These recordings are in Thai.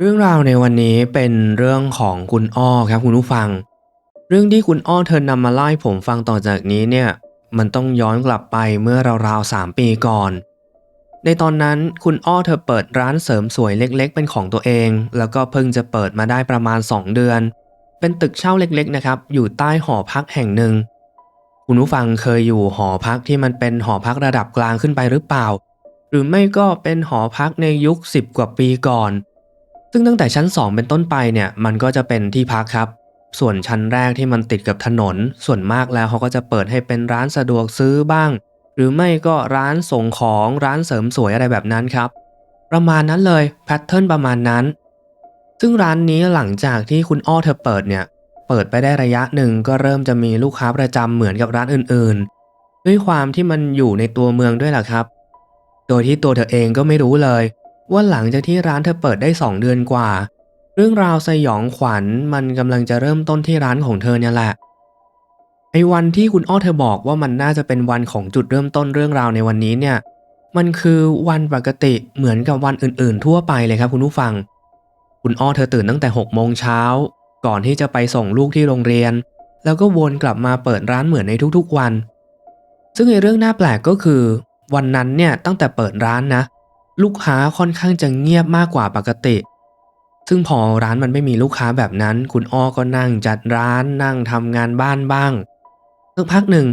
เรื่องราวในวันนี้เป็นเรื่องของคุณอ้อครับคุณผู้ฟัง เรื่องที่คุณอ้อเธอนำมาเล่าให้ผมฟังต่อจากนี้เนี่ยมันต้องย้อนกลับไปเมื่อราวๆสามปีก่อน ในตอนนั้นคุณอ้อเธอเปิดร้านเสริมสวยเล็ก ๆ เป็นของตัวเอง แล้วก็เพิ่งจะเปิดมาได้ประมาณ 2 เดือน เป็นตึกเช่าเล็กๆนะครับอยู่ใต้หอพักแห่งหนึ่ง คุณผู้ฟังเคยอยู่หอพักที่มันเป็นหอพักระดับกลางขึ้นไปหรือเปล่า หรือไม่ก็เป็นหอพักในยุค 10 กว่าปีก่อน ซึ่งตั้งแต่ชั้น 2 เป็นต้นไปเนี่ยมันก็จะเป็นที่พักครับ ส่วนชั้นแรกที่มันติดกับถนน ส่วนมากแล้วเขาก็จะเปิดให้เป็นร้านสะดวกซื้อบ้าง หรือไม่ก็ร้านส่งของร้านเสริมสวยอะไรแบบนั้นครับ ประมาณนั้นเลยแพทเทิร์นประมาณนั้น ซึ่งร้านนี้หลังจากที่คุณอ้อเธอเปิดเนี่ยเปิดไปได้ระยะหนึ่งก็เริ่มจะมีลูกค้าประจำเหมือนกับร้านอื่นๆ ด้วยความที่มันอยู่ในตัวเมืองด้วยล่ะครับ โดยที่ตัวเธอเองก็ไม่รู้เลย ว่าหลังจากที่ร้านเธอเปิดได้ 2 เดือนกว่า เรื่องราวสยองขวัญมันกำลังจะเริ่มต้นที่ร้านของเธอเนี่ยแหละ ไอ้วันที่คุณอ้อเธอบอกว่ามันน่าจะเป็นวันของจุดเริ่มต้นเรื่องราวในวันนี้เนี่ย มันคือวันปกติเหมือนกับวันอื่นๆ ทั่วไปเลยครับคุณผู้ฟัง คุณอ้อเธอตื่นตั้งแต่6โมงเช้าก่อนที่จะไปส่งลูกที่โรงเรียน แล้วก็วนกลับมาเปิดร้านเหมือนในทุกๆวัน ซึ่งในเรื่องน่าแปลกก็คือ วันนั้นเนี่ยตั้งแต่เปิดร้านนะ ลูกค้าค่อนข้างจะเงียบมากกว่าปกติ ซึ่งพอร้านมันไม่มีลูกค้าแบบนั้น คุณอ้อก็นั่งจัดร้านนั่งทำงานบ้านบ้างสักพักหนึ่ง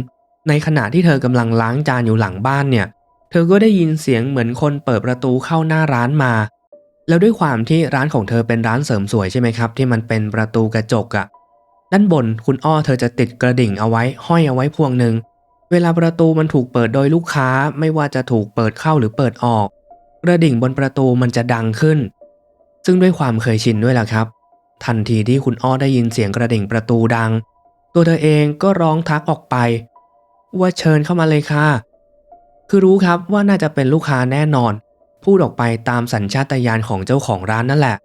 ในขณะที่เธอกำลังล้างจานอยู่หลังบ้านเนี่ย เธอก็ได้ยินเสียงเหมือนคนเปิดประตูเข้าหน้าร้านมา แล้วด้วยความที่ร้านของเธอเป็นร้านเสริมสวยใช่ไหมครับ ที่มันเป็นประตูกระจกอะด้านบนคุณอ้อเธอจะติดกระดิ่งเอาไว้ห้อยเอาไว้พวงหนึ่งเวลาประตูมันถูกเปิดโดยลูกค้าไม่ว่าจะถูกเปิดเข้าหรือเปิดออก กระดิ่งบนประตูมันจะดังขึ้น ซึ่งด้วยความเคยชินด้วยล่ะครับ ทันทีที่คุณอ้อได้ยินเสียงกระดิ่งประตูดัง ตัวเธอเองก็ร้องทักออกไป ว่าเชิญเข้ามาเลยค่ะ คือรู้ครับว่าน่าจะเป็นลูกค้าแน่นอน พูดออกไปตามสัญชาตญาณของเจ้าของร้านนั่นแหละ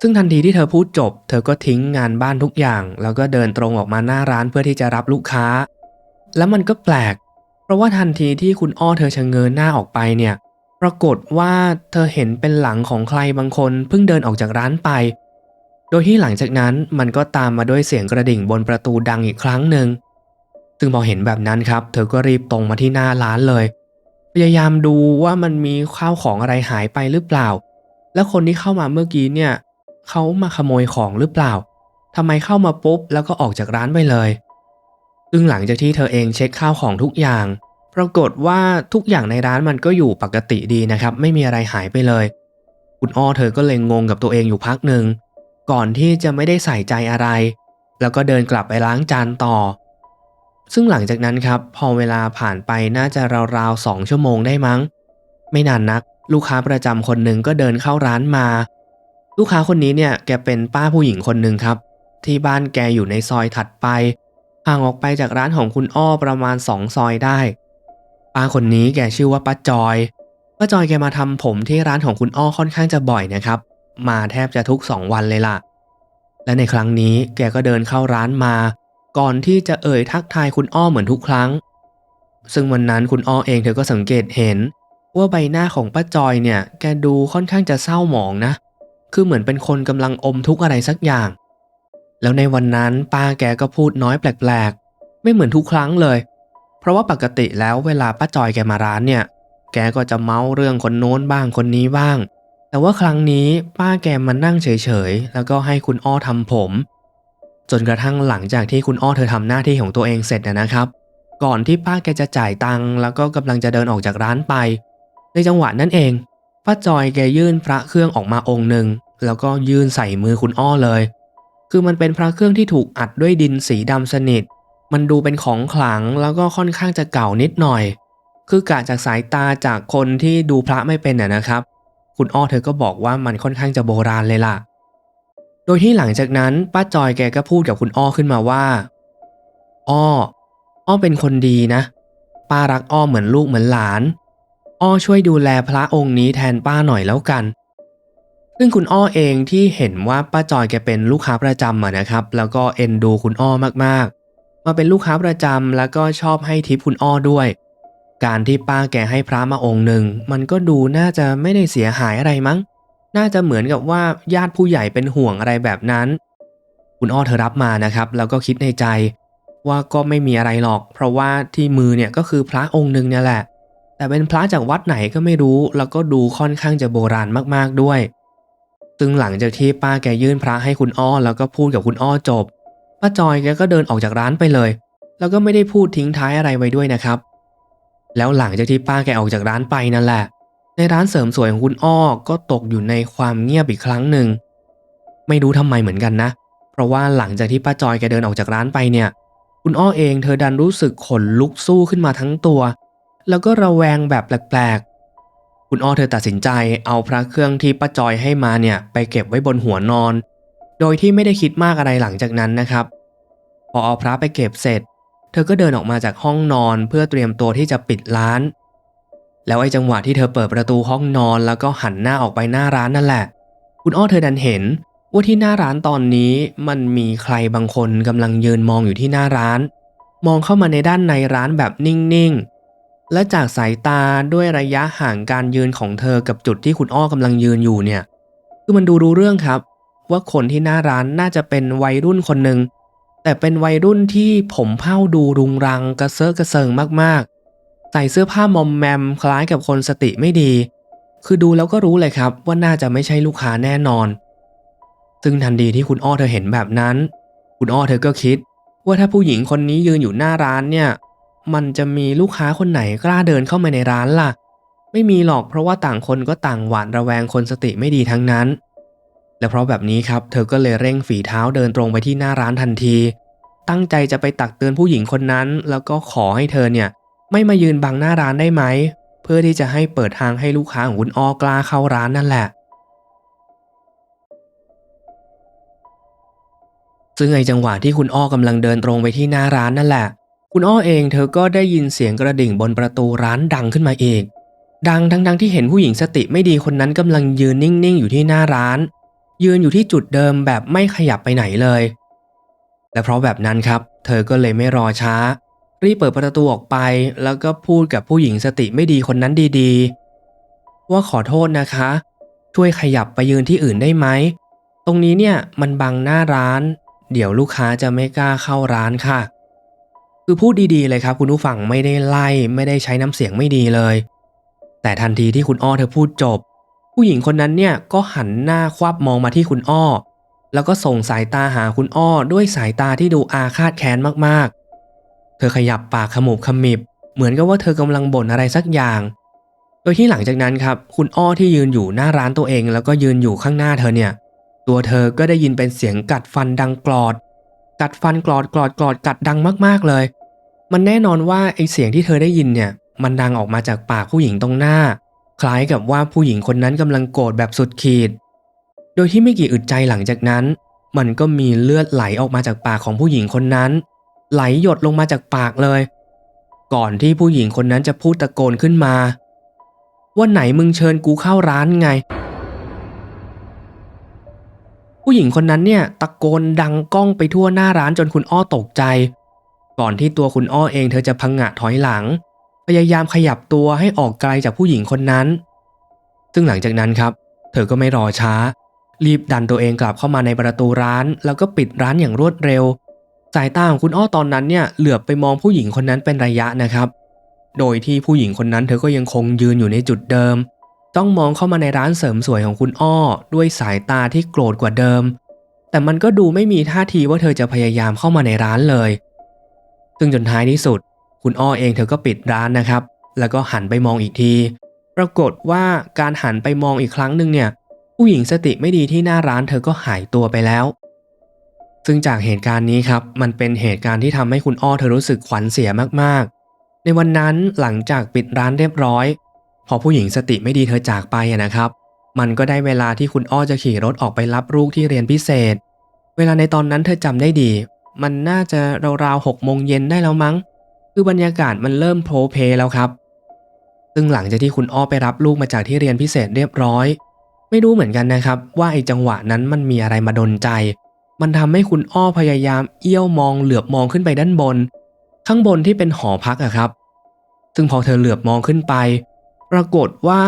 ซึ่งทันทีที่เธอพูดจบ เธอก็ทิ้งงานบ้านทุกอย่าง แล้วก็เดินตรงออกมาหน้าร้านเพื่อที่จะรับลูกค้า แล้วมันก็แปลก เพราะว่าทันทีที่คุณอ้อเธอชะเง้อหน้าออกไปเนี่ย รากฏว่าเธอเห็นเป็นหลังของใครบางคนเพิ่งเดินออกจากร้านไป โดยที่หลังจากนั้นมันก็ตามมาด้วยเสียงกระดิ่งบนประตูดังอีกครั้งหนึ่ง ซึ่งพอเห็นแบบนั้นครับ เธอก็รีบตรงมาที่หน้าร้านเลย พยายามดูว่ามันมีข้าวของอะไรหายไปหรือเปล่า แล้วคนที่เข้ามาเมื่อกี้เนี่ยเขามาขโมยของหรือเปล่าทำไมเข้ามาปุ๊บแล้วก็ออกจากร้านไปเลย ซึ่งหลังจากที่เธอเองเช็คข้าวของทุกอย่าง ปรากฏว่าทุกอย่างในร้านมันก็อยู่ปกติดีนะครับ ไม่มีอะไรหายไปเลย คุณอ้อเธอก็เลยงงกับตัวเองอยู่พักหนึ่งก่อนที่จะไม่ได้ใส่ใจอะไร แล้วก็เดินกลับไปล้างจานต่อ ซึ่งหลังจากนั้นครับ พอเวลาผ่านไปน่าจะราวๆสองชั่วโมงได้มั้ง ไม่นานนัก ลูกค้าประจำคนหนึ่งก็เดินเข้าร้านมา ลูกค้าคนนี้เนี่ยแกเป็นป้าผู้หญิงคนหนึ่งครับ ที่บ้านแกอยู่ในซอยถัดไปห่างออกไปจากร้านของคุณอ้อประมาณสองซอยได้ ป้าคนนี้แกชื่อว่าป้าจอยป้าจอยแกมาทำผมที่ร้านของคุณอ้อค่อนข้างจะบ่อยนะครับ มาแทบจะทุกสองวันเลยล่ะ และในครั้งนี้แกก็เดินเข้าร้านมา ก่อนที่จะเอ่ยทักทายคุณอ้อเหมือนทุกครั้ง ซึ่งวันนั้นคุณอ้อเองเธอก็สังเกตเห็น ว่าใบหน้าของป้าจอยเนี่ย แกดูค่อนข้างจะเศร้าหมองนะ คือเหมือนเป็นคนกำลังอมทุกข์อะไรสักอย่าง แล้วในวันนั้นป้าแกก็พูดน้อยแปลกๆ ไม่เหมือนทุกครั้งเลย ราะว่าปกติแล้วเวลาป้าจอยแกมาร้านเนี่ย แกก็จะเมาเรื่องคนโน้นบ้างคนนี้บ้าง แต่ว่าครั้งนี้ป้าแกมานั่งเฉยๆ แล้วก็ให้คุณอ้อทำผม จนกระทั่งหลังจากที่คุณอ้อเธอทำหน้าที่ของตัวเองเสร็จนะครับ ก่อนที่ป้าแกจะจ่ายตังค์แล้วก็กำลังจะเดินออกจากร้านไป ในจังหวะนั้นเองป้าจอยแกยื่นพระเครื่องออกมาองค์หนึ่งแล้วก็ยื่นใส่มือคุณอ้อเลย คือมันเป็นพระเครื่องที่ถูกอัดด้วยดินสีดำสนิท มันดูเป็นของขลังแล้วก็ค่อนข้างจะเก่านิดหน่อย คือกะจากสายตาจากคนที่ดูพระไม่เป็นน่ะนะครับ คุณอ้อเธอก็บอกว่ามันค่อนข้างจะโบราณเลยล่ะ โดยที่หลังจากนั้นป้าจอยแกก็พูดกับคุณอ้อขึ้นมาว่า อ้อ อ้อเป็นคนดีนะ ป้ารักอ้อเหมือนลูกเหมือนหลาน อ้อช่วยดูแลพระองค์นี้แทนป้าหน่อยแล้วกันซึ่งคุณอ้อเองที่เห็นว่าป้าจอยแกเป็นลูกค้าประจำอะนะครับ แล้วก็เอ็นดูคุณอ้อมาก มาเป็นลูกค้าประจำแล้วก็ชอบให้ทิปคุณอ้อด้วย การที่ป้าแกให้พระมาองค์หนึ่ง มันก็ดูน่าจะไม่ได้เสียหายอะไรมั้ง น่าจะเหมือนกับว่าญาติผู้ใหญ่เป็นห่วงอะไรแบบนั้น คุณอ้อเธอรับมานะครับ แล้วก็คิดในใจ ว่าก็ไม่มีอะไรหรอก เพราะว่าที่มือเนี่ยก็คือพระองค์หนึ่งเนี่ยแหละ แต่เป็นพระจากวัดไหนก็ไม่รู้ แล้วก็ดูค่อนข้างจะโบราณมากๆด้วยซึ่งหลังจากที่ป้าแกยื่นพระให้คุณอ้อแล้วก็พูดกับคุณอ้อจบ ป้าจอยแกก็เดินออกจากร้านไปเลย แล้วก็ไม่ได้พูดทิ้งท้ายอะไรไว้ด้วยนะครับ แล้วหลังจากที่ป้าแกออกจากร้านไปนั่นแหละ ในร้านเสริมสวยของคุณอ้อก็ตกอยู่ในความเงียบอีกครั้งหนึ่ง ไม่รู้ทำไมเหมือนกันนะ เพราะว่าหลังจากที่ป้าจอยแกเดินออกจากร้านไปเนี่ย คุณอ้อเองเธอดันรู้สึกขนลุกสู้ขึ้นมาทั้งตัว แล้วก็ระแวงแบบแปลกๆ คุณอ้อเธอตัดสินใจเอาพระเครื่องที่ป้าจอยให้มาเนี่ยไปเก็บไว้บนหัวนอน โดยที่ไม่ได้คิดมากอะไรหลังจากนั้นนะครับ พอเอาพระไปเก็บเสร็จ เธอก็เดินออกมาจากห้องนอนเพื่อเตรียมตัวที่จะปิดร้าน แล้วไอ้จังหวะที่เธอเปิดประตูห้องนอนแล้วก็หันหน้าออกไปหน้าร้านนั่นแหละ คุณอ้อเธอดันเห็นว่าที่หน้าร้านตอนนี้มันมีใครบางคนกำลังยืนมองอยู่ที่หน้าร้าน มองเข้ามาในด้านในร้านแบบนิ่งๆ และจากสายตาด้วยระยะห่างการยืนของเธอกับจุดที่คุณอ้อกำลังยืนอยู่เนี่ย คือมันดูรู้เรื่องครับ ว่าคนที่หน้าร้านน่าจะเป็นวัยรุ่นคนหนึ่งแต่เป็นวัยรุ่นที่ผมเผ้าดูรุงรังกระเซาะกระเซิงมากๆ ใส่เสื้อผ้ามอมแมมคล้ายกับคนสติไม่ดี คือดูแล้วก็รู้เลยครับว่าน่าจะไม่ใช่ลูกค้าแน่นอน ซึ่งทันทีที่คุณอ้อเธอเห็นแบบนั้น คุณอ้อเธอก็คิด ว่าถ้าผู้หญิงคนนี้ยืนอยู่หน้าร้านเนี่ย มันจะมีลูกค้าคนไหนกล้าเดินเข้ามาในร้านล่ะ ไม่มีหรอกเพราะว่าต่างคนก็ต่างหวาดระแวงคนสติไม่ดีทั้งนั้น และเพราะแบบนี้ครับ เธอก็เลยเร่งฝีเท้าเดินตรงไปที่หน้าร้านทันที ตั้งใจจะไปตักเตือนผู้หญิงคนนั้น แล้วก็ขอให้เธอเนี่ยไม่มายืนบังหน้าร้านได้ไหม เพื่อที่จะให้เปิดทางให้ลูกค้าของคุณอ้อกล้าเข้าร้านนั่นแหละ ซึ่งไอจังหวะที่คุณอ้อกำลังเดินตรงไปที่หน้าร้านนั่นแหละ คุณอ้อเองเธอก็ได้ยินเสียงกระดิ่งบนประตูร้านดังขึ้นมาอีก ดังทั้งๆที่เห็นผู้หญิงสติไม่ดีคนนั้นกำลังยืนนิ่งๆ อยู่ที่หน้าร้าน ยืนอยู่ที่จุดเดิมแบบไม่ขยับไปไหนเลย และเพราะแบบนั้นครับ เธอก็เลยไม่รอช้า รีบเปิดประตูออกไป แล้วก็พูดกับผู้หญิงสติไม่ดีคนนั้นดีๆ ว่าขอโทษนะคะ ช่วยขยับไปยืนที่อื่นได้ไหม ตรงนี้เนี่ยมันบังหน้าร้าน เดี๋ยวลูกค้าจะไม่กล้าเข้าร้านค่ะ คือพูดดีๆเลยครับ คุณผู้ฟังไม่ได้ไล่ไม่ได้ใช้น้ำเสียงไม่ดีเลย แต่ทันทีที่คุณอ้อเธอพูดจบ ผู้หญิงคนนั้นเนี่ยก็หันหน้าควับมองมาที่คุณอ้อ แล้วก็ส่งสายตาหาคุณอ้อด้วยสายตาที่ดูอาฆาตแค้นมากๆ เธอขยับปากขมุบขมิบ เหมือนกับว่าเธอกำลังบ่นอะไรสักอย่าง โดยที่หลังจากนั้นครับ คุณอ้อที่ยืนอยู่หน้าร้านตัวเอง แล้วก็ยืนอยู่ข้างหน้าเธอเนี่ย ตัวเธอก็ได้ยินเป็นเสียงกัดฟันดังกรอด กัดฟันกรอดกรอดกรอดกัดดังมากๆเลย มันแน่นอนว่าไอเสียงที่เธอได้ยินเนี่ย มันดังออกมาจากปากผู้หญิงตรงหน้า คล้ายกับว่าผู้หญิงคนนั้นกำลังโกรธแบบสุดขีด โดยที่ไม่กี่อึดใจหลังจากนั้น มันก็มีเลือดไหลออกมาจากปากของผู้หญิงคนนั้น ไหลหยดลงมาจากปากเลย ก่อนที่ผู้หญิงคนนั้นจะพูดตะโกนขึ้นมา ว่าไหนมึงเชิญกูเข้าร้านไง ผู้หญิงคนนั้นเนี่ยตะโกนดังก้องไปทั่วหน้าร้านจนคุณอ้อตกใจ ก่อนที่ตัวคุณอ้อเองเธอจะพังงะถอยหลัง พยายามขยับตัวให้ออกไกลจากผู้หญิงคนนั้น ซึ่งหลังจากนั้นครับ เธอก็ไม่รอช้า รีบดันตัวเองกลับเข้ามาในประตูร้าน แล้วก็ปิดร้านอย่างรวดเร็ว สายตาของคุณอ้อตอนนั้นเนี่ยเหลือบไปมองผู้หญิงคนนั้นเป็นระยะนะครับ โดยที่ผู้หญิงคนนั้นเธอก็ยังคงยืนอยู่ในจุดเดิม ต้องมองเข้ามาในร้านเสริมสวยของคุณอ้อ ด้วยสายตาที่โกรธกว่าเดิม แต่มันก็ดูไม่มีท่าทีว่าเธอจะพยายามเข้ามาในร้านเลย ซึ่งจนท้ายที่สุด คุณอ้อเองเธอก็ปิดร้านนะครับ แล้วก็หันไปมองอีกที ปรากฏว่าการหันไปมองอีกครั้งหนึ่งเนี่ย ผู้หญิงสติไม่ดีที่หน้าร้านเธอก็หายตัวไปแล้ว ซึ่งจากเหตุการณ์นี้ครับ มันเป็นเหตุการณ์ที่ทำให้คุณอ้อเธอรู้สึกขวัญเสียมากๆ ในวันนั้นหลังจากปิดร้านเรียบร้อย พอผู้หญิงสติไม่ดีเธอจากไปนะครับ มันก็ได้เวลาที่คุณอ้อจะขี่รถออกไปรับลูกที่เรียนพิเศษ เวลาในตอนนั้นเธอจำได้ดี มันน่าจะราวๆหกโมงเย็นได้แล้วมั้ง คือบรรยากาศมันเริ่มโพลเพแล้วครับ ซึ่งหลังจากที่คุณอ้อไปรับลูกมาจากที่เรียนพิเศษเรียบร้อย ไม่รู้เหมือนกันนะครับ ว่าไอ้จังหวะนั้นมันมีอะไรมาดนใจ มันทำให้คุณอ้อพยายามเอี้ยวมองเหลือบมองขึ้นไปด้านบน ข้างบนที่เป็นหอพักอะครับ ซึ่งพอเธอเหลือบมองขึ้นไป ปรากฏว่า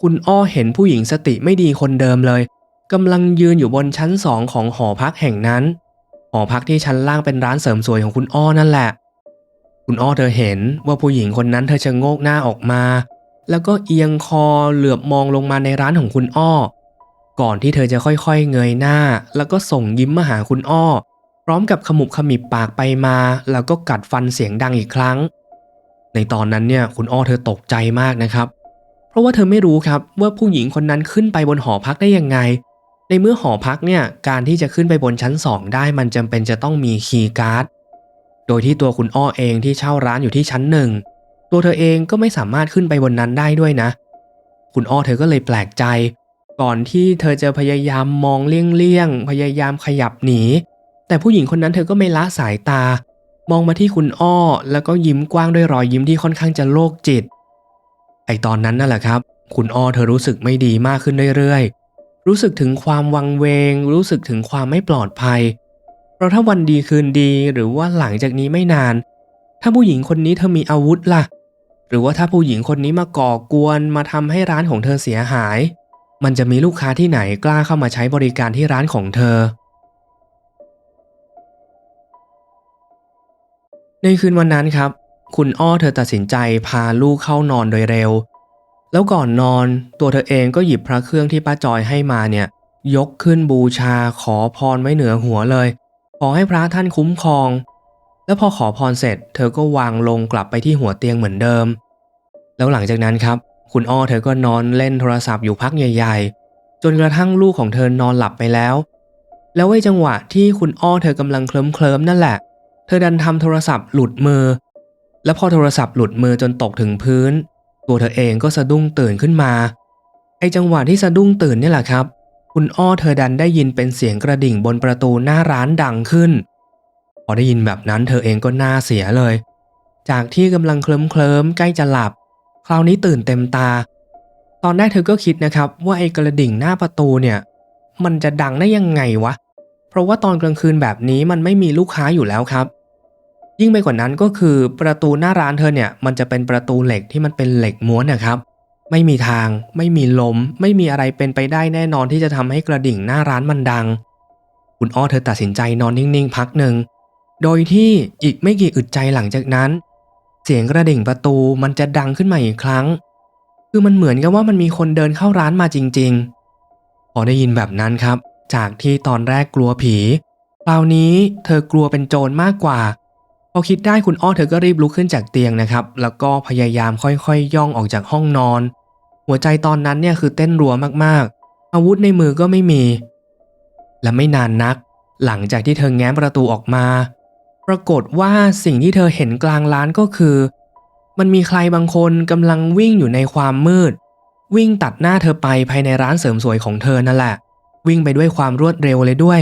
คุณอ้อเห็นผู้หญิงสติไม่ดีคนเดิมเลยกำลังยืนอยู่บนชั้นสองของหอพักแห่งนั้น หอพักที่ชั้นล่างเป็นร้านเสริมสวยของคุณอ้อนั่นแหละ คุณอ้อเธอเห็นว่าผู้หญิงคนนั้นเธอชะโงกหน้าออกมา แล้วก็เอียงคอเหลือบมองลงมาในร้านของคุณอ้อ ก่อนที่เธอจะค่อยๆเงยหน้า แล้วก็ส่งยิ้มมาหาคุณอ้อ พร้อมกับขมุบขมิบปากไปมา แล้วก็กัดฟันเสียงดังอีกครั้ง ในตอนนั้นเนี่ยคุณอ้อเธอตกใจมากนะครับ เพราะว่าเธอไม่รู้ครับว่าผู้หญิงคนนั้นขึ้นไปบนหอพักได้ยังไง ในเมื่อหอพักเนี่ยการที่จะขึ้นไปบนชั้นสองได้มันจำเป็นจะต้องมีคีย์การ์ด โดยที่ตัวคุณอ้อเองที่เช่าร้านอยู่ที่ชั้นหนึ่ง ตัวเธอเองก็ไม่สามารถขึ้นไปบนนั้นได้ด้วยนะ คุณอ้อเธอก็เลยแปลกใจ ก่อนที่เธอจะพยายามมองเลี่ยงๆ พยายามขยับหนี แต่ผู้หญิงคนนั้นเธอก็ไม่ละสายตา มองมาที่คุณอ้อแล้วก็ยิ้มกว้างด้วยรอยยิ้มที่ค่อนข้างจะโลกจิต ไอตอนนั้นนั่นแหละครับ คุณอ้อเธอรู้สึกไม่ดีมากขึ้นเรื่อยๆ รู้สึกถึงความวังเวง รู้สึกถึงความไม่ปลอดภัยเพราะถ้าวันดีคืนดีหรือว่าหลังจากนี้ไม่นาน ถ้าผู้หญิงคนนี้เธอมีอาวุธล่ะ หรือว่าถ้าผู้หญิงคนนี้มาก่อกวนมาทำให้ร้านของเธอเสียหาย มันจะมีลูกค้าที่ไหนกล้าเข้ามาใช้บริการที่ร้านของเธอ ในคืนวันนั้นครับ คุณอ้อเธอตัดสินใจพาลูกเข้านอนโดยเร็ว แล้วก่อนนอนตัวเธอเองก็หยิบพระเครื่องที่ป้าจอยให้มาเนี่ยยกขึ้นบูชาขอพรไว้เหนือหัวเลย อให้พระท่านคุ้มครอง แล้วพอขอพรเสร็จ เธอก็วางลงกลับไปที่หัวเตียงเหมือนเดิม แล้วหลังจากนั้นครับ คุณอ้อเธอก็นอนเล่นโทรศัพท์อยู่พักใหญ่ ๆ จนกระทั่งลูกของเธอนอนหลับไปแล้ว แล้วไอ้จังหวะที่คุณอ้อเธอกำลังเคลิ้มเคลิมๆนั่นแหละ เธอดันทำโทรศัพท์หลุดมือ แล้วพอโทรศัพท์หลุดมือจนตกถึงพื้น ตัวเธอเองก็สะดุ้งตื่นขึ้นมาไอ้จังหวะที่สะดุ้งตื่นนี่แหละครับ คุณอ้อเธอดันได้ยินเป็นเสียงกระดิ่งบนประตูหน้าร้านดังขึ้น พอได้ยินแบบนั้นเธอเองก็หน้าเสียเลย จากที่กำลังเคลิ้มเคลิมๆใกล้จะหลับ คราวนี้ตื่นเต็มตา ตอนแรกเธอก็คิดนะครับ ว่าไอ้กระดิ่งหน้าประตูเนี่ย มันจะดังได้ยังไงวะ เพราะว่าตอนกลางคืนแบบนี้มันไม่มีลูกค้าอยู่แล้วครับ ยิ่งไปกว่านั้นก็คือประตูหน้าร้านเธอเนี่ย มันจะเป็นประตูเหล็กที่มันเป็นเหล็กม้วนนะครับ ไม่มีทาง ไม่มีลม ไม่มีอะไรเป็นไปได้แน่นอนที่จะทำให้กระดิ่งหน้าร้านมันดัง คุณอ้อเธอตัดสินใจนอนนิ่งๆ พักหนึ่ง โดยที่อีกไม่กี่อึดใจหลังจากนั้น เสียงกระดิ่งประตูมันจะดังขึ้นมาอีกครั้ง คือมันเหมือนกับว่ามันมีคนเดินเข้าร้านมาจริง ๆ พอได้ยินแบบนั้นครับ จากที่ตอนแรกกลัวผีคราวนี้เธอกลัวเป็นโจรมากกว่าพอคิดได้คุณอ้อเธอก็รีบลุกขึ้นจากเตียงนะครับ แล้วก็พยายามค่อยๆย่องออกจากห้องนอน หัวใจตอนนั้นเนี่ยคือเต้นรัวมากๆ อาวุธในมือก็ไม่มี และไม่นานนัก หลังจากที่เธอแง้มประตูออกมา ปรากฏว่าสิ่งที่เธอเห็นกลางร้านก็คือ มันมีใครบางคนกำลังวิ่งอยู่ในความมืด วิ่งตัดหน้าเธอไปภายในร้านเสริมสวยของเธอนั่นแหละ วิ่งไปด้วยความรวดเร็วเลยด้วย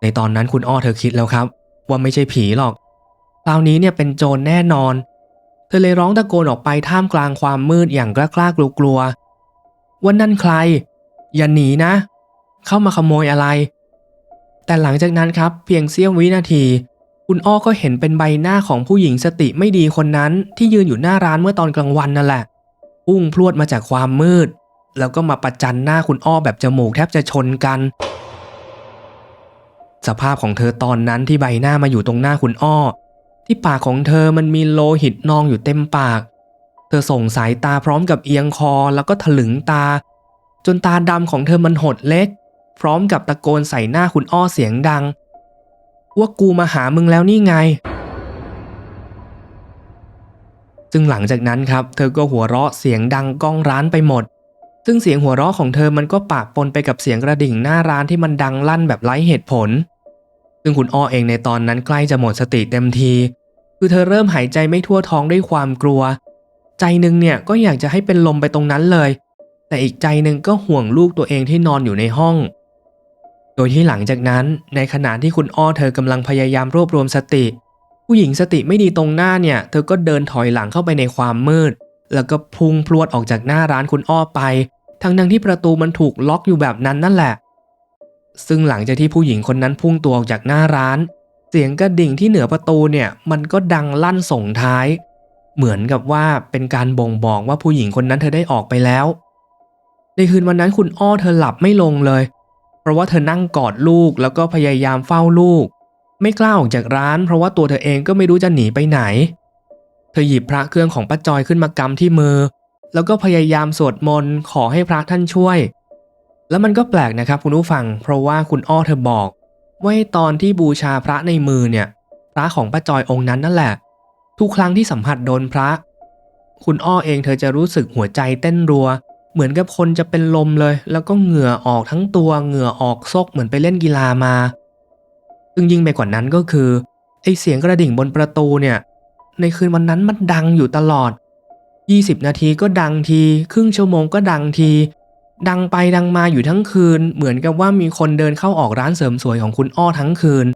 ในตอนนั้นคุณอ้อเธอคิดแล้วครับ ว่าไม่ใช่ผีหรอกคราวนี้เนี่ยเป็นโจรแน่นอน ธอเลยร้องตะโกนออกไปท่ามกลางความมืดอย่างกล้ากล้ากลัวๆว่านั่นใคร อย่าหนีนะ เข้ามาขโมยอะไร แต่หลังจากนั้นครับเพียงเสี้ยววินาที คุณอ้อก็เห็นเป็นใบหน้าของผู้หญิงสติไม่ดีคนนั้นที่ยืนอยู่หน้าร้านเมื่อตอนกลางวันนั่นแหละพุ่งพรวดมาจากความมืด แล้วก็มาประจันหน้าคุณอ้อแบบจมูกแทบจะชนกัน สภาพของเธอตอนนั้นที่ใบหน้ามาอยู่ตรงหน้าคุณอ้อ ที่ปากของเธอมันมีโลหิตนองอยู่เต็มปาก เธอส่งสายตาพร้อมกับเอียงคอแล้วก็ถลึงตา จนตาดำของเธอมันหดเล็ก พร้อมกับตะโกนใส่หน้าคุณอ้อเสียงดัง ว่ากูมาหามึงแล้วนี่ไง ซึ่งหลังจากนั้นครับ เธอก็หัวเราะเสียงดังก้องร้านไปหมด ซึ่งเสียงหัวเราะของเธอมันก็ปะปนไปกับเสียงกระดิ่งหน้าร้านที่มันดังลั่นแบบไร้เหตุผล ซึ่งคุณอ้อเองในตอนนั้นใกล้จะหมดสติเต็มที คือเธอเริ่มหายใจไม่ทั่วท้องด้วยความกลัว ใจหนึ่งเนี่ยก็อยากจะให้เป็นลมไปตรงนั้นเลย แต่อีกใจหนึ่งก็ห่วงลูกตัวเองที่นอนอยู่ในห้อง โดยที่หลังจากนั้นในขณะที่คุณอ้อเธอกำลังพยายามรวบรวมสติ ผู้หญิงสติไม่ดีตรงหน้าเนี่ย เธอก็เดินถอยหลังเข้าไปในความมืด แล้วก็พุ่งพรวดออกจากหน้าร้านคุณอ้อไป ทั้งทั้งที่ประตูมันถูกล็อกอยู่แบบนั้นนั่นแหละ ซึ่งหลังจากที่ผู้หญิงคนนั้นพุ่งตัวออกจากหน้าร้าน เสียงกระดิ่งที่เหนือประตูเนี่ยมันก็ดังลั่นส่งท้าย เหมือนกับว่าเป็นการบ่งบอกว่าผู้หญิงคนนั้นเธอได้ออกไปแล้ว ในคืนวันนั้นคุณอ้อเธอหลับไม่ลงเลย เพราะว่าเธอนั่งกอดลูกแล้วก็พยายามเฝ้าลูก ไม่กล้าออกจากร้าน เพราะว่าตัวเธอเองก็ไม่รู้จะหนีไปไหน เธอหยิบพระเครื่องของป้าจอยขึ้นมากำที่มือ แล้วก็พยายามสวดมนต์ขอให้พระท่านช่วย แล้วมันก็แปลกนะครับคุณผู้ฟัง เพราะว่าคุณอ้อเธอบอกว่าตอนที่บูชาพระในมือเนี่ยพระของป้าจอยองค์นั้นนั่นแหละ ทุกครั้งที่สัมผัสโดนพระ คุณอ้อเองเธอจะรู้สึกหัวใจเต้นรัว เหมือนกับคนจะเป็นลมเลย แล้วก็เหงื่อออกทั้งตัวเหงื่อออกซกเหมือนไปเล่นกีฬามาซึ่งยิ่งไปกว่านั้นก็คือไอเสียงกระดิ่งบนประตูเนี่ย ในคืนวันนั้นมันดังอยู่ตลอด 20 นาทีก็ดังที ครึ่งชั่วโมงก็ดังที ดังไปดังมาอยู่ทั้งคืน เหมือนกับว่ามีคนเดินเข้าออกร้านเสริมสวยของคุณอ้อทั้งคืน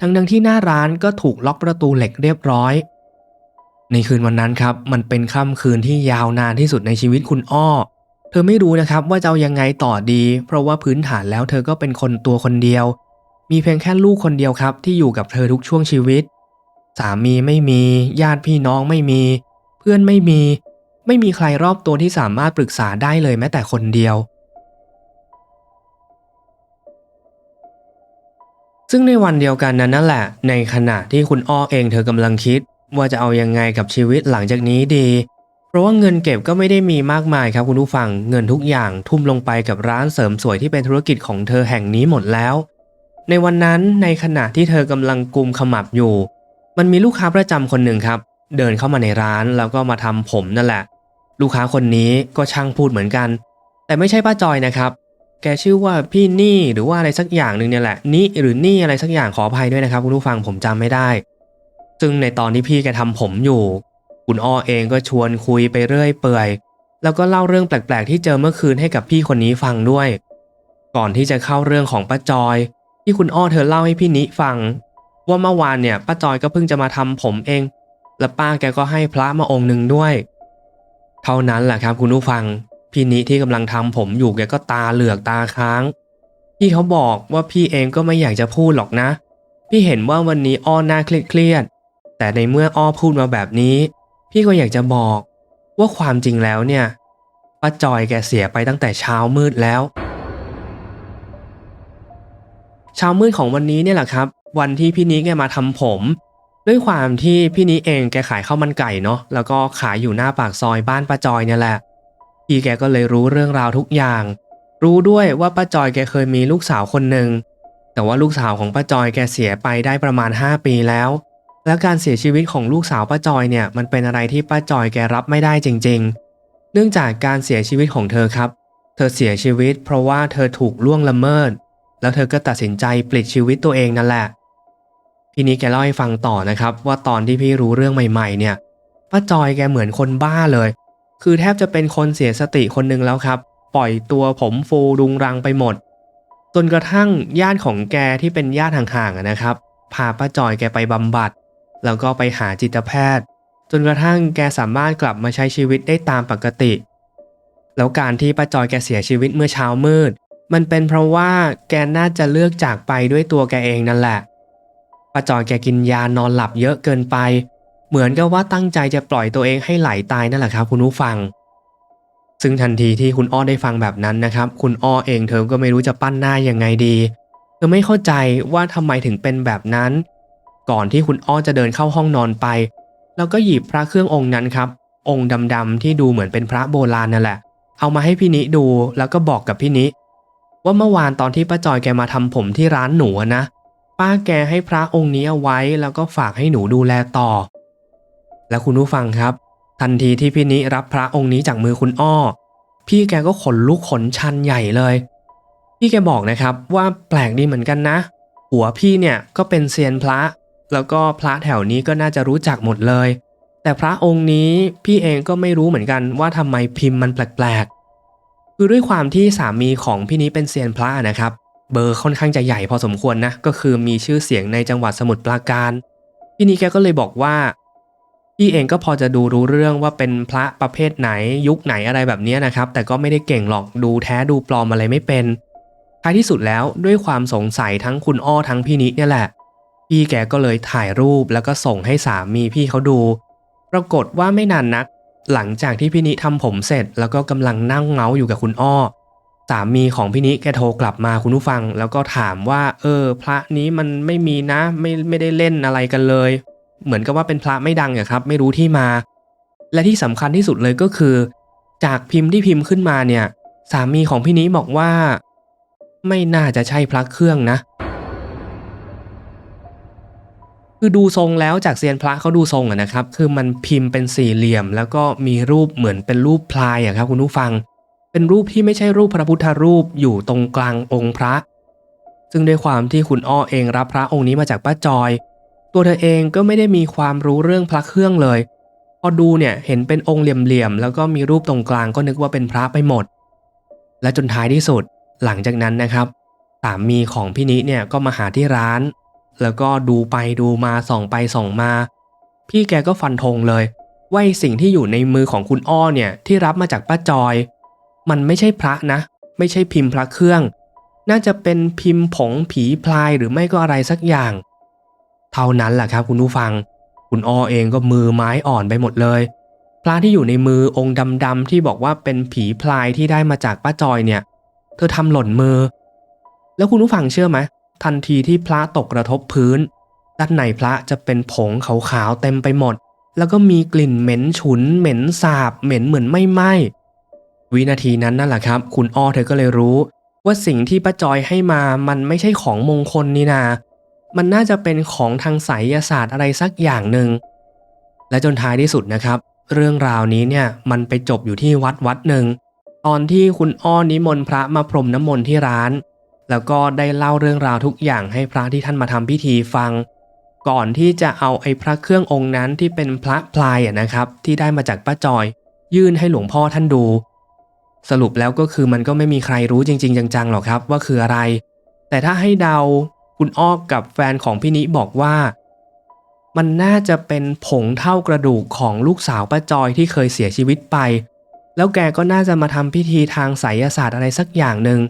ทั้งดังที่หน้าร้านก็ถูกล็อกประตูเหล็กเรียบร้อย ในคืนวันนั้นครับ มันเป็นค่ำคืนที่ยาวนานที่สุดในชีวิตคุณอ้อ เธอไม่รู้นะครับว่าจะเอายังไงต่อดี เพราะว่าพื้นฐานแล้วเธอก็เป็นคนตัวคนเดียว มีเพียงแค่ลูกคนเดียวครับ ที่อยู่กับเธอทุกช่วงชีวิต สามีไม่มี ญาติพี่น้องไม่มี เพื่อนไม่มี ไม่มีใครรอบตัวที่สามารถปรึกษาได้เลยแม้แต่คนเดียว ซึ่งในวันเดียวกันนั้นนั่นแหละ ในขณะที่คุณอ้อเองเธอกำลังคิด ว่าจะเอายังไงกับชีวิตหลังจากนี้ดี เพราะว่าเงินเก็บก็ไม่ได้มีมากมายครับคุณผู้ฟัง เงินทุกอย่างทุ่มลงไปกับร้านเสริมสวยที่เป็นธุรกิจของเธอแห่งนี้หมดแล้ว ในวันนั้นในขณะที่เธอกำลังกุมขมับอยู่ มันมีลูกค้าประจำคนหนึ่งครับ เดินเข้ามาในร้านแล้วก็มาทำผมนั่นแหละ ลูกค้าคนนี้ก็ช่างพูดเหมือนกัน แต่ไม่ใช่ป้าจอยนะครับ แกชื่อว่าพี่นี่หรือว่าอะไรสักอย่างหนึ่งเนี่ยแหละนี่หรือนี่อะไรสักอย่างขออภัยด้วยนะครับคุณผู้ฟังผมจำไม่ได้ ซึ่งในตอนที่พี่แกทำผมอยู่ คุณอ้อเองก็ชวนคุยไปเรื่อยเปื่อย แล้วก็เล่าเรื่องแปลกๆ ที่เจอเมื่อคืนให้กับพี่คนนี้ฟังด้วย ก่อนที่จะเข้าเรื่องของป้าจอย ที่คุณอ้อเธอเล่าให้พี่นิฟัง ว่าเมื่อวานเนี่ยป้าจอยก็เพิ่งจะมาทำผมเอง และป้าแกก็ให้พระมาองค์หนึ่งด้วย เท่านั้นแหละครับคุณผู้ฟัง พี่นิที่กำลังทำผมอยู่แกก็ตาเหลือกตาค้าง พี่เขาบอกว่าพี่เองก็ไม่อยากจะพูดหรอกนะ พี่เห็นว่าวันนี้อ้อหน้าเครียดแต่ในเมื่ออ้อพูดมาแบบนี้ พี่ก็อยากจะบอกว่าความจริงแล้วเนี่ยป้าจอยแกเสียไปตั้งแต่เช้ามืดแล้ว เช้ามืดของวันนี้เนี่ยแหละครับ วันที่พี่นิแกมาทำผม ด้วยความที่พี่นิเองแกขายข้าวมันไก่เนาะแล้วก็ขายอยู่หน้าปากซอยบ้านป้าจอยเนี่ยแหละพี่แกก็เลยรู้เรื่องราวทุกอย่าง รู้ด้วยว่าป้าจอยแกเคยมีลูกสาวคนหนึ่งแต่ว่าลูกสาวของป้าจอยแกเสียไปได้ประมาณ 5 ปีแล้ว และการเสียชีวิตของลูกสาวป้าจอยเนี่ยมันเป็นอะไรที่ป้าจอยแกรับไม่ได้จริง ๆ เนื่องจากการเสียชีวิตของเธอครับ เธอเสียชีวิต เพราะว่าเธอถูกล่วงละเมิด แล้วเธอก็ตัดสินใจปลิดชีวิตตัวเองนั่นแหละ พี่นี้แกเล่าให้ฟังต่อนะครับ ว่าตอนที่พี่รู้เรื่องใหม่ ๆ เนี่ยป้าจอยแกเหมือนคนบ้าเลย คือแทบจะเป็นคนเสียสติคนหนึ่งแล้วครับ ปล่อยตัวผมฟูรุงรังไปหมด จนกระทั่งญาติของแกที่เป็นญาติห่างๆนะครับ พาป้าจอยแกไปบำบัด แล้วก็ไปหาจิตแพทย์ จนกระทั่งแกสามารถกลับมาใช้ชีวิตได้ตามปกติ แล้วการที่ป้าจอยแกเสียชีวิตเมื่อเช้ามืด มันเป็นเพราะว่าแกน่าจะเลือกจากไปด้วยตัวแกเองนั่นแหละ ป้าจอยแกกินยานอนหลับเยอะเกินไป เหมือนกับว่าตั้งใจจะปล่อยตัวเองให้ไหลตายนั่นแหละครับคุณผู้ฟัง ซึ่งทันทีที่คุณอ้อได้ฟังแบบนั้นนะครับ คุณอ้อเองเธอก็ไม่รู้จะปั้นหน้ายังไงดีเธอไม่เข้าใจว่าทำไมถึงเป็นแบบนั้น ก่อนที่คุณอ้อจะเดินเข้าห้องนอนไป แล้วก็หยิบพระเครื่ององค์นั้นครับ องค์ดำๆที่ดูเหมือนเป็นพระโบราณนั่นแหละ เอามาให้พี่นิดูแล้วก็บอกกับพี่นิว่าเมื่อวานตอนที่ป้าจอยแกมาทำผมที่ร้านหนูอะนะ ป้าแกให้พระองค์นี้เอาไว้แล้วก็ฝากให้หนูดูแลต่อ แล้วคุณผู้ฟังครับ ทันทีที่พี่นิรับพระองค์นี้จากมือคุณอ้อ พี่แกก็ขนลุกขนชันใหญ่เลย พี่แกบอกนะครับว่าแปลกดีเหมือนกันนะ หัวพี่เนี่ยก็เป็นเซียนพระ แล้วก็พระแถวนี้ก็น่าจะรู้จักหมดเลย แต่พระองค์นี้พี่เองก็ไม่รู้เหมือนกันว่าทำไมพิมพ์มันแปลกๆคือด้วยความที่สามีของพี่นี้เป็นเซียนพระนะครับ เบอร์ค่อนข้างจะใหญ่พอสมควรนะ ก็คือมีชื่อเสียงในจังหวัดสมุทรปราการ พี่นี้แกก็เลยบอกว่าพี่เองก็พอจะดูรู้เรื่องว่าเป็นพระประเภทไหนยุคไหนอะไรแบบนี้นะครับ แต่ก็ไม่ได้เก่งหรอกดูแท้ดูปลอมอะไรไม่เป็นท้ายที่สุดแล้วด้วยความสงสัยทั้งคุณอ้อทั้งพี่นิเนี่ยแหละ พี่แกก็เลยถ่ายรูปแล้วก็ส่งให้สามีพี่เขาดู ปรากฏว่าไม่นานนัก หลังจากที่พี่นิทำผมเสร็จแล้วก็กำลังนั่งเงาอยู่กับคุณอ้อ สามีของพี่นิแกโทรกลับมาคุณผู้ฟัง แล้วก็ถามว่า เออ พระนี้มันไม่มีนะ ไม่ไม่ได้เล่นอะไรกันเลย เหมือนกับว่าเป็นพระไม่ดังอะครับ ไม่รู้ที่มา และที่สำคัญที่สุดเลยก็คือ จากพิมพ์ที่พิมพ์ขึ้นมาเนี่ย สามีของพี่นิบอกว่า ไม่น่าจะใช่พระเครื่องนะ คือดูทรงแล้วจากเซียนพระเขาดูทรงอะนะครับ คือมันพิมพ์เป็นสี่เหลี่ยม แล้วก็มีรูปเหมือนเป็นรูปพลายอะครับคุณผู้ฟัง เป็นรูปที่ไม่ใช่รูปพระพุทธรูปอยู่ตรงกลางองค์พระ ซึ่งด้วยความที่คุณอ้อเองรับพระองค์นี้มาจากป้าจอย ตัวเธอเองก็ไม่ได้มีความรู้เรื่องพระเครื่องเลย พอดูเนี่ยเห็นเป็นองค์เหลี่ยมๆแล้วก็มีรูปตรงกลางก็นึกว่าเป็นพระไปหมด และจนท้ายที่สุดหลังจากนั้นนะครับสามีของพี่นิเนี่ยก็มาหาที่ร้าน แล้วก็ดูไปดูมาส่องไปส่องมา พี่แกก็ฟันธงเลยว่าสิ่งที่อยู่ในมือของคุณอ้อเนี่ยที่รับมาจากป้าจอย มันไม่ใช่พระนะ ไม่ใช่พิมพ์พระเครื่อง น่าจะเป็นพิมพ์ผงผีพลายหรือไม่ก็อะไรสักอย่าง เท่านั้นแหละครับคุณผู้ฟัง คุณอ้อเองก็มือไม้อ่อนไปหมดเลย พระที่อยู่ในมือองค์ดำๆที่บอกว่าเป็นผีพลายที่ได้มาจากป้าจอยเนี่ย เธอทำหล่นมือ แล้วคุณผู้ฟังเชื่อไหมทันทีที่พระตกกระทบพื้น ด้านในพระจะเป็นผงขาวๆเต็มไปหมด แล้วก็มีกลิ่นเหม็นฉุน เหม็นสาบ เหม็นเหมือนไม่ไหม้ วินาทีนั้นนั่นแหละครับ คุณอ้อเธอก็เลยรู้ ว่าสิ่งที่ป้าจอยให้มามันไม่ใช่ของมงคลนี่นา มันน่าจะเป็นของทางไสยศาสตร์อะไรสักอย่างหนึ่ง และจนท้ายที่สุดนะครับ เรื่องราวนี้เนี่ยมันไปจบอยู่ที่วัดวัดหนึ่ง ตอนที่คุณอ้อนิมนต์พระมาพรมน้ำมนต์ที่ร้าน แล้วก็ได้เล่าเรื่องราวทุกอย่างให้พระที่ท่านมาทำพิธีฟัง ก่อนที่จะเอาไอ้พระเครื่ององค์นั้นที่เป็นพระพลายนะครับ ที่ได้มาจากป้าจอย ยื่นให้หลวงพ่อท่านดู สรุปแล้วก็คือมันก็ไม่มีใครรู้จริง ๆ จังๆหรอกครับว่าคืออะไร แต่ถ้าให้เดาคุณอ้อกกับแฟนของพี่นิบอกว่า มันน่าจะเป็นผงเท่ากระดูกของลูกสาวป้าจอยที่เคยเสียชีวิตไป แล้วแกก็น่าจะมาทำพิธีทางไสยศาสตร์อะไรสักอย่างหนึ่ง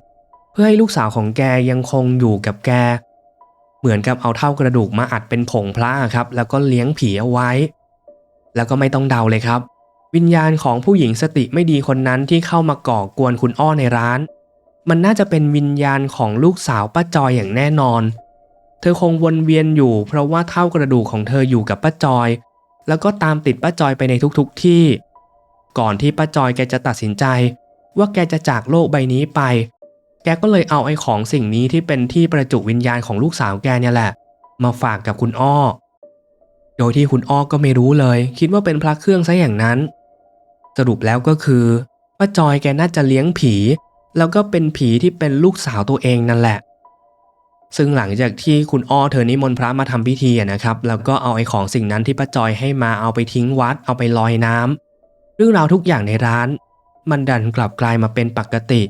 เพื่อให้ลูกสาวของแกยังคงอยู่กับแก เหมือนกับเอาเท่ากระดูกมาอัดเป็นผงพระครับ แล้วก็เลี้ยงผีเอาไว้ แล้วก็ไม่ต้องเดาเลยครับ วิญญาณของผู้หญิงสติไม่ดีคนนั้นที่เข้ามาก่อกวนคุณอ้อในร้าน มันน่าจะเป็นวิญญาณของลูกสาวป้าจอยอย่างแน่นอน เธอคงวนเวียนอยู่ เพราะว่าเท่ากระดูกของเธออยู่กับป้าจอย แล้วก็ตามติดป้าจอยไปในทุกๆทที่ ก่อนที่ป้าจอยแกจะตัดสินใจ ว่าแกจะจากโลกใบนี้ไป แกก็เลยเอาไอ้ของสิ่งนี้ที่เป็นที่ประจุวิญญาณของลูกสาวแกเนี่ยแหละ มาฝากกับคุณอ้อ โดยที่คุณอ้อก็ไม่รู้เลย คิดว่าเป็นพระเครื่องซะอย่างนั้น สรุปแล้วก็คือป้าจอยแกน่าจะเลี้ยงผี แล้วก็เป็นผีที่เป็นลูกสาวตัวเองนั่นแหละ ซึ่งหลังจากที่คุณอ้อเธอนิมนต์พระมาทำพิธีนะครับ แล้วก็เอาไอ้ของสิ่งนั้นที่ป้าจอยให้มาเอาไปทิ้งวัด เอาไปลอยน้ำเรื่องราวทุกอย่างในร้าน มันดันกลับกลายมาเป็นปกติ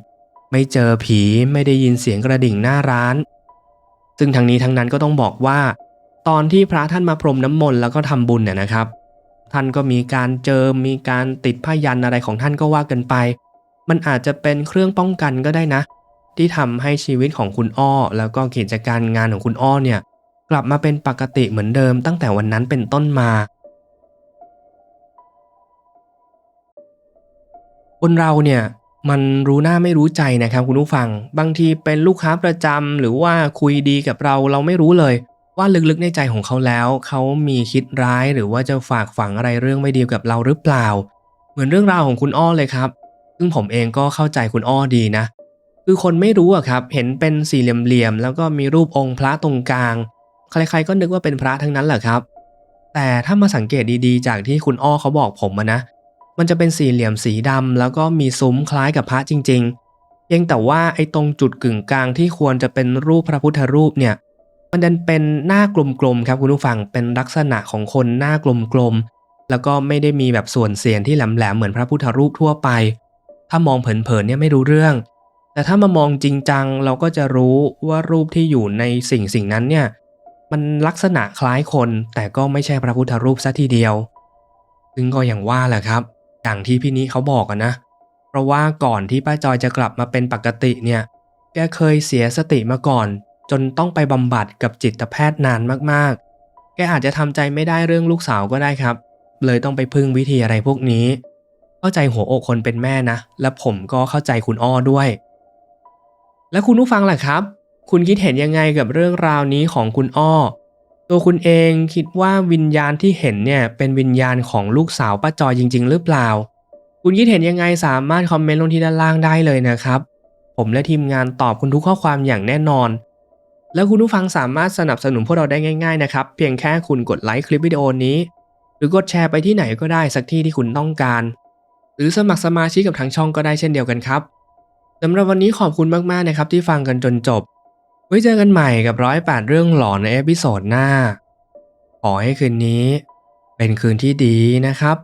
ไม่เจอผีไม่ได้ยินเสียงกระดิ่งหน้าร้าน ซึ่งทั้งนี้ทั้งนั้นก็ต้องบอกว่า ตอนที่พระท่านมาพรมน้ำมนต์แล้วก็ทำบุญเนี่ยนะครับ ท่านก็มีการเจิมมีการติดผ้ายันอะไรของท่านก็ว่ากันไป มันอาจจะเป็นเครื่องป้องกันก็ได้นะ ที่ทำให้ชีวิตของคุณอ้อ แล้วก็กิจการงานของคุณอ้อเนี่ย กลับมาเป็นปกติเหมือนเดิมตั้งแต่วันนั้นเป็นต้นมา คนเราเนี่ยมันรู้หน้าไม่รู้ใจนะครับคุณผู้ฟัง บางทีเป็นลูกค้าประจำหรือว่าคุยดีกับเราเราไม่รู้เลย ว่าลึกๆในใจของเขาแล้ว เขามีคิดร้ายหรือว่าจะฝากฝังอะไรเรื่องไม่ดีกับเราหรือเปล่า เหมือนเรื่องราวของคุณอ้อเลยครับ ซึ่งผมเองก็เข้าใจคุณอ้อดีนะ คือคนไม่รู้อะครับ เห็นเป็นสี่เหลี่ยมๆแล้วก็มีรูปองค์พระตรงกลาง ใครๆก็นึกว่าเป็นพระทั้งนั้นแหละครับ แต่ถ้ามาสังเกตดีๆ จากที่คุณอ้อเขาบอกผมนะ มันจะเป็นสี่เหลี่ยมสีดำแล้วก็มีซุ้มคล้ายกับพระจริง ๆ เพียงแต่ว่าไอ้ตรงจุดกึ่งกลางที่ควรจะเป็นรูปพระพุทธรูปเนี่ย มันดันเป็นหน้ากลมๆครับคุณผู้ฟังเป็นลักษณะของคนหน้ากลมๆแล้วก็ไม่ได้มีแบบส่วนเสียนที่แหลมๆเหมือนพระพุทธรูปทั่วไป ถ้ามองเผินๆเนี่ยไม่รู้เรื่อง แต่ถ้ามามองจริงจังเราก็จะรู้ว่ารูปที่อยู่ในสิ่งสิ่งนั้นเนี่ยมันลักษณะคล้ายคนแต่ก็ไม่ใช่พระพุทธรูปซะทีเดียว ซึ่งก็อย่างว่าแหละครับ อย่างที่พี่นี้เขาบอกนะ เพราะว่าก่อนที่ป้าจอยจะกลับมาเป็นปกติเนี่ยแกเคยเสียสติมาก่อน จนต้องไปบำบัดกับจิตแพทย์นานมากๆ แกอาจจะทำใจไม่ได้เรื่องลูกสาวก็ได้ครับ เลยต้องไปพึ่งวิธีอะไรพวกนี้ เข้าใจหัวอกคนเป็นแม่นะ และผมก็เข้าใจคุณอ้อด้วย และคุณผู้ฟังล่ะครับ คุณคิดเห็นยังไงกับเรื่องราวนี้ของคุณอ้อ ตัวคุณเองคิดว่าวิญญาณที่เห็นเนี่ยเป็นวิญญาณของลูกสาวป้าจอยจริง ๆ หรือเปล่า คุณคิดเห็นยังไงสามารถคอมเมนต์ลงที่ด้านล่างได้เลยนะครับ ผมและทีมงานตอบคุณทุกข้อความอย่างแน่นอน แล้วคุณผู้ฟังสามารถสนับสนุนพวกเราได้ง่ายๆนะครับ เพียงแค่คุณกดไลค์คลิปวิดีโอนี้ หรือกดแชร์ไปที่ไหนก็ได้สักที่ที่คุณต้องการ หรือสมัครสมาชิกกับทางช่องก็ได้เช่นเดียวกันครับสำหรับวันนี้ขอบคุณมากๆนะครับที่ฟังกันจนจบ ไว้เจอกันใหม่กับร้อยแปดเรื่องหลอนในเอพิโซดหน้า ขอให้คืนนี้ เป็นคืนที่ดีนะครับ